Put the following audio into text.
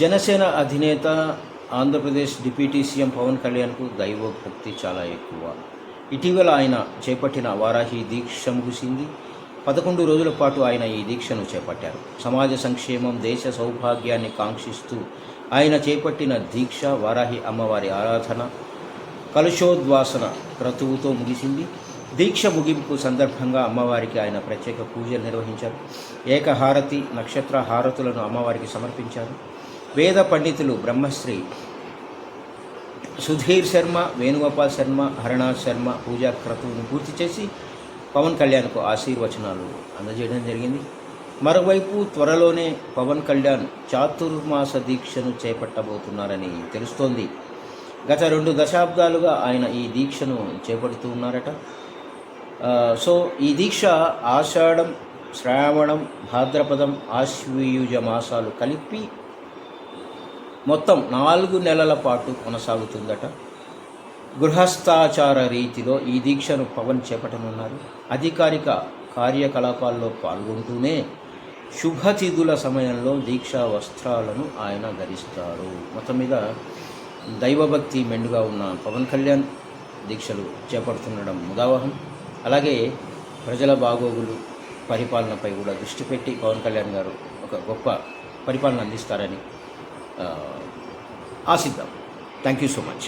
జనసేన అధినేత Andhra Pradesh deputy CM Pawan కళ్యాణ్కు దైవభక్తి చాలా ఎక్కువ. ఇటీవల ఆయన చేపట్టిన వారాహి దీక్ష ముగిసింది. పదకొండు రోజుల పాటు ఆయన ఈ దీక్షను చేపట్టారు. సమాజ సంక్షేమం దేశ సౌభాగ్యాన్ని కాంక్షిస్తూ ఆయన చేపట్టిన దీక్ష వారాహి అమ్మవారి ఆరాధన కలుషోద్వాసన క్రతువుతో ముగిసింది. దీక్ష ముగింపు సందర్భంగా అమ్మవారికి ఆయన ప్రత్యేక పూజలు నిర్వహించారు. ఏకహారతి నక్షత్ర హారతులను అమ్మవారికి సమర్పించారు. వేద పండితులు బ్రహ్మశ్రీ సుధీర్ శర్మ వేణుగోపాల్ శర్మ హరినాథ్ శర్మ పూజా క్రతువును పూర్తి చేసి పవన్ కళ్యాణ్కు ఆశీర్వచనాలు అందజేయడం జరిగింది. మరోవైపు త్వరలోనే పవన్ కళ్యాణ్ చాతుర్మాస దీక్షను చేపట్టబోతున్నారని తెలుస్తోంది. గత రెండు దశాబ్దాలుగా ఆయన ఈ దీక్షను చేపడుతూ ఉన్నారట. సో ఈ దీక్ష ఆషాఢం శ్రావణం భాద్రపదం ఆశ్వయుజ మాసాలు కలిపి మొత్తం నాలుగు నెలల పాటు కొనసాగుతుందట. గృహస్థాచార రీతిలో ఈ దీక్షను పవన్ చేపట్టనున్నారు. అధికారిక కార్యకలాపాల్లో పాల్గొంటూనే శుభతిథుల సమయంలో దీక్షా వస్త్రాలను ఆయన ధరిస్తారు. మొత్తం మీద దైవభక్తి మెండుగా ఉన్న పవన్ కళ్యాణ్ దీక్షలు చేపడుతుండడం ముదావహం. అలాగే ప్రజల బాగోగులు పరిపాలనపై కూడా దృష్టి పెట్టి పవన్ కళ్యాణ్ గారు ఒక గొప్ప పరిపాలన అందిస్తారని ಆಸಿದ್ದಾವ್ ಥ್ಯಾಂಕ್ ಯು ಸೊ ಮಚ್